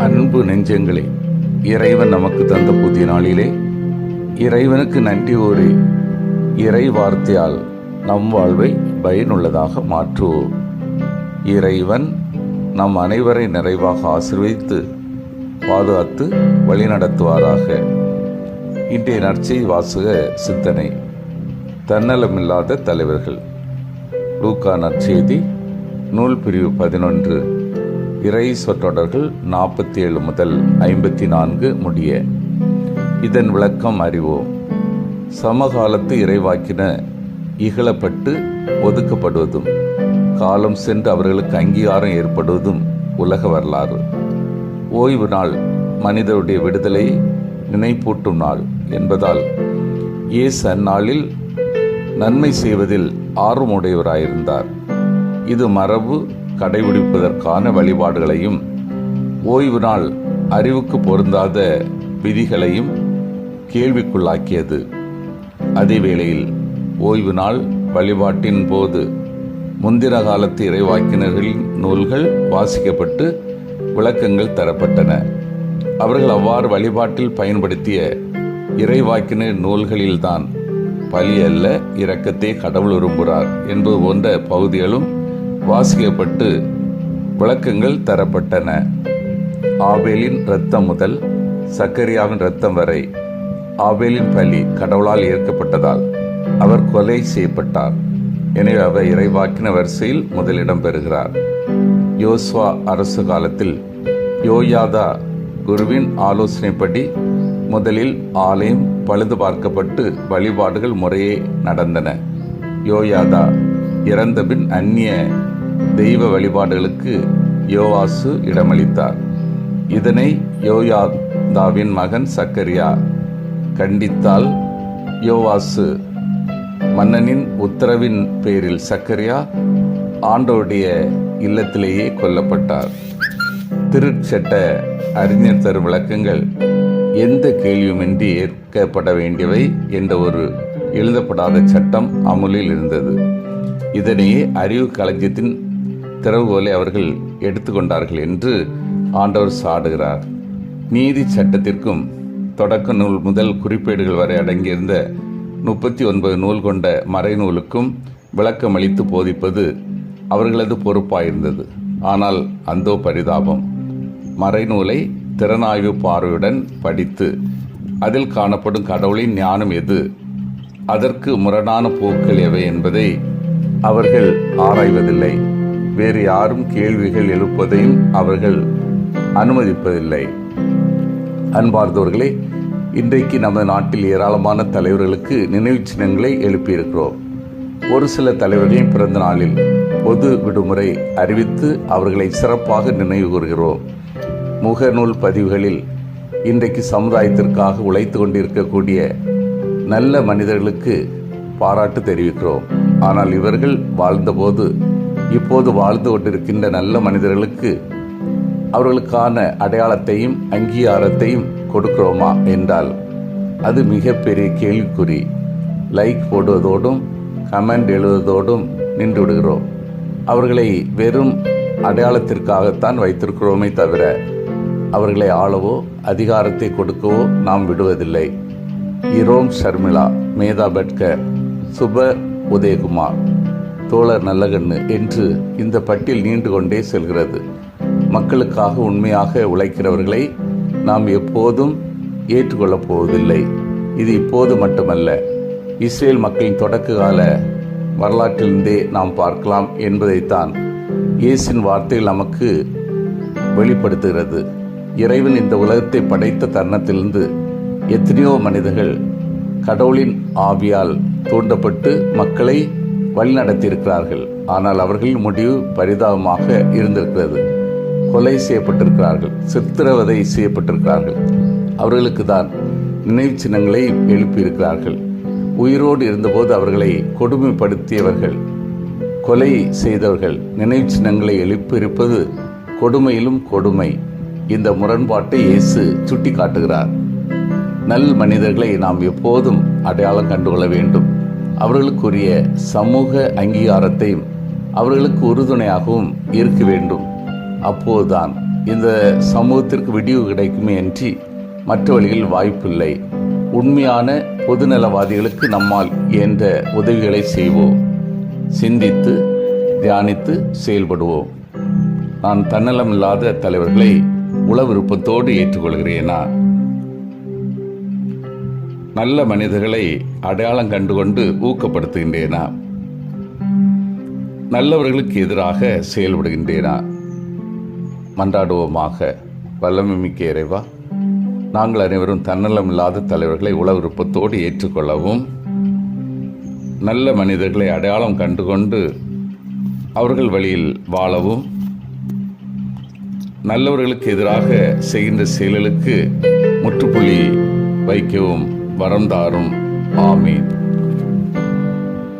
அன்பு நெஞ்சங்களே இறைவன் நமக்கு தந்த புதிய நாளிலே இறைவனுக்கு நன்றி கூறி இறை வார்த்தையால் நம் வாழ்வை பயனுள்ளதாக மாற்றுவோம். இறைவன் நம் அனைவரை நிறைவாக ஆசிர்வதித்து பாதுகாத்து வழிநடத்துவாராக. இன்றைய நற்செய்தி வாசக சிந்தனை தன்னலமில்லாத தலைவர்கள். லூக்கா நற்செய்தி நூல் பிரிவு பதினொன்று. இறை சொற்றொடர்கள் நாற்பத்தி ஏழு முதல் ஐம்பத்தி நான்கு முடிய இதன் விளக்கம் அறிவோம் சமகாலத்து இறைவாக்கின இகழப்பட்டு ஒதுக்கப்படுவதும் காலம் சென்று அவர்களுக்கு அங்கீகாரம் ஏற்படுவதும் உலக வரலாறு. ஓய்வு நாள் மனிதருடைய விடுதலை நினைப்பூட்டும் நாள் என்பதால் இயேசு அந்நாளில் நன்மை செய்வதில் ஆர்வமுடையவராயிருந்தார். இது மரபு கடைபிடிப்பதற்கான வழிபாடுகளையும் ஓய்வு நாள் அறிவுக்கு பொருந்தாத விதிகளையும் கேள்விக்குள்ளாக்கியது. அதே வேளையில் ஓய்வு நாள் வழிபாட்டின் போது முந்திர காலத்து இறைவாக்கினர்களின் நூல்கள் வாசிக்கப்பட்டு விளக்கங்கள் தரப்பட்டன. அவர்கள் அவ்வாறு வழிபாட்டில் பயன்படுத்திய இறைவாக்கினர் நூல்களில்தான் பலி அல்ல இரக்கத்தை கடவுள் விரும்புகிறார் என்பது போன்ற பகுதிகளும் வாசிக்கப்பட்டு விளக்கங்கள் தரப்பட்டன. ஆபேலின் இரத்தம் முதல் சக்கரியாவின் இரத்தம் வரை ஆபேலின் பலி கடவுளால் ஏற்கப்பட்டதால் அவர் கொலை செய்யப்பட்டார். எனவே அவர் இறைவாக்கின வரிசையில் முதலிடம் பெறுகிறார். யோஸ்வா அரசு காலத்தில் யோயாதா குருவின் ஆலோசனைப்படி முதலில் ஆலயம் பழுது பார்க்கப்பட்டு வழிபாடுகள் முறையே நடந்தன. யோயாதா இறந்தபின் அந்நிய தெய்வ வழிபாடுகளுக்கு யோவாசு இடமளித்தார். இதனை யோயாதாவின் மகன் சக்கரியா கண்டித்தால் யோவாசு மன்னனின் உத்தரவின் பேரில் சக்கரியா ஆண்டோடைய இல்லத்திலேயே கொல்லப்பட்டார். திருச்சட்ட அறிஞர் தரும் விளக்கங்கள் எந்த கேள்வியுமின்றி ஏற்கப்பட வேண்டியவை என்ற ஒரு எழுதப்படாத சட்டம் அமுலில் இருந்தது. இதனையே அறிவு களஞ்சியத்தின் திறவுகோலை அவர்கள் எடுத்துக்கொண்டார்கள் என்று ஆண்டவர் சாடுகிறார். நீதி சட்டத்திற்கும் தொடக்க நூல் முதல் குறிப்பேடுகள் வரை அடங்கியிருந்த முப்பத்தி ஒன்பது நூல் கொண்ட மறைநூலுக்கும் விளக்கம் அளித்து போதிப்பது அவர்களது பொறுப்பாயிருந்தது. ஆனால் அந்தோ பரிதாபம். மறைநூலை திறனாய்வு பார்வையுடன் படித்து அதில் காணப்படும் கடவுளின் ஞானம் எது? அதற்கு முரணான போக்கள் எவை என்பதை அவர்கள் ஆராய்வதில்லை. வேறு யாரும் கேள்விகள் எழுப்பதையும் அவர்கள் அனுமதிப்பதில்லை. அன்பார்ந்தவர்களே இன்றைக்கு நமது நாட்டில் ஏராளமான தலைவர்களுக்கு நினைவு சின்னங்களை எழுப்பியிருக்கிறோம். ஒரு சில தலைவர்களின் பிறந்த நாளில் பொது விடுமுறை அறிவித்து அவர்களை சிறப்பாக நினைவு கூறுகிறோம். முகநூல் பதிவுகளில் இன்றைக்கு சமுதாயத்திற்காக உழைத்து கொண்டிருக்கக்கூடிய நல்ல மனிதர்களுக்கு பாராட்டு தெரிவிக்கிறோம். ஆனால் இவர்கள் வாழ்ந்தபோது இப்போது வாழ்ந்து கொண்டிருக்கின்ற நல்ல மனிதர்களுக்கு அவர்களுக்கான அடையாளத்தையும் அங்கீகாரத்தையும் கொடுக்கிறோமா என்றால் அது மிகப்பெரிய கேள்விக்குறி. லைக் போடுவதோடும் கமெண்ட் எழுதுவதோடும் நின்று விடுகிறோம். அவர்களை வெறும் அடையாளத்திற்காகத்தான் வைத்திருக்கிறோமே தவிர அவர்களை ஆளவோ அதிகாரத்தை கொடுக்கவோ நாம் விடுவதில்லை. இரோம் ஷர்மிளா மேதா பட்கர் சுப உதயகுமார். தோழர் நல்லகண்ணு என்று இந்த பட்டியல் நீண்டு கொண்டே செல்கிறது. மக்களுக்காக உண்மையாக உழைக்கிறவர்களை நாம் எப்போதும் ஏற்றுக்கொள்ளப் போவதில்லை. இது இப்போது மட்டுமல்ல இஸ்ரேல் மக்களின் தொடக்க கால வரலாற்றிலிருந்தே நாம் பார்க்கலாம் என்பதைத்தான் இயேசின் வார்த்தைகள் நமக்கு வெளிப்படுத்துகிறது. இறைவன் இந்த உலகத்தை படைத்த தருணத்திலிருந்து எத்தனையோ மனிதர்கள் கடவுளின் ஆவியால் தூண்டப்பட்டு மக்களை வழிநடத்தியிருக்கிறார்கள். ஆனால் அவர்களின் முடிவு பரிதாபமாக இருந்திருக்கிறது. கொலை செய்யப்பட்டிருக்கிறார்கள். சித்திரவதை செய்யப்பட்டிருக்கிறார்கள். அவர்களுக்கு தான் நினைவு சின்னங்களை எழுப்பியிருக்கிறார்கள். உயிரோடு இருந்தபோது அவர்களை கொடுமைப்படுத்தியவர்கள் கொலை செய்தவர்கள் நினைவு சின்னங்களை எழுப்பியிருப்பது கொடுமையிலும் கொடுமை. இந்த முரண்பாட்டை இயேசு சுட்டி காட்டுகிறார் நல் மனிதர்களை நாம் எப்போதும் அடையாளம் கண்டுகொள்ள வேண்டும். அவர்களுக்குரிய சமூக அங்கீகாரத்தையும் அவர்களுக்கு உறுதுணையாகவும் இருக்க வேண்டும். அப்போதுதான் இந்த சமூகத்திற்கு விடிவு கிடைக்குமே அன்றி மற்ற வழியில் வாய்ப்பில்லை. உண்மையான பொதுநலவாதிகளுக்கு நம்மால் இயன்ற உதவிகளை செய்வோம். சிந்தித்து தியானித்து செயல்படுவோம். நான் தன்னலம் இல்லாத தலைவர்களை உள விருப்பத்தோடு ஏற்றுக்கொள்கிறேனா? நல்ல மனிதர்களை அடையாளம் கண்டுகொண்டு ஊக்கப்படுத்துகின்றேனா? நல்லவர்களுக்கு எதிராக செயல்படுகின்றேனா? மன்றாடுவோமாக வல்லமை மிக்க இறைவா நாங்கள் அனைவரும் தன்னலம் இல்லாத தலைவர்களை உள விருப்பத்தோடு ஏற்றுக்கொள்ளவும் நல்ல மனிதர்களை அடையாளம் கண்டுகொண்டு அவர்கள் வழியில் வாழவும் நல்லவர்களுக்கு எதிராக செய்கின்ற செயல்களுக்கு முற்றுப்புள்ளி வைக்கவும் வரம் தாரும். ஆமீன்.